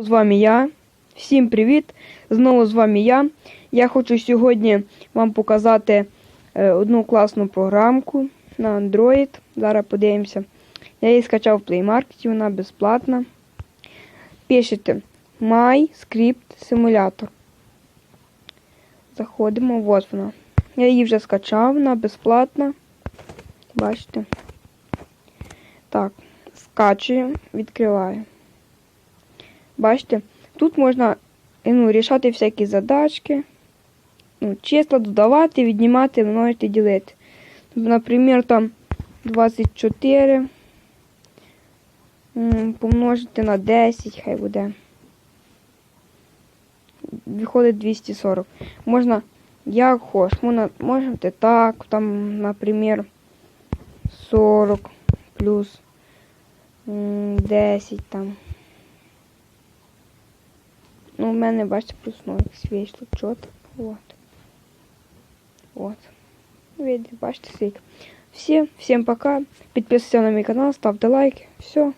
З вами я. Всім привіт! Знову з вами я. Я хочу сьогодні вам показати е, одну класну програмку на Android. Зараз подивимося. Я її скачав в Play Market, вона безплатна. Пишете MyScript Simulator. Заходимо, от вона. Я її вже скачав, вона безплатна. Бачите? Так, скачую, відкриваю. Бачите, тут можна ну, рішати всякі задачки, ну, числа додавати, віднімати, множити, ділити. Наприклад, там 24 помножити на 10, хай буде. Виходить 240. Можна як хочеш, можна, можете так, там, наприклад, 40 плюс м, 10 там. Ну, у мене, бачите, плюс 0 вийшло. Чотко. Вот. Вот. Видите, бачите, скільки. Всім, всім пока. Підписуйтесь на мій канал, ставте лайки. Все.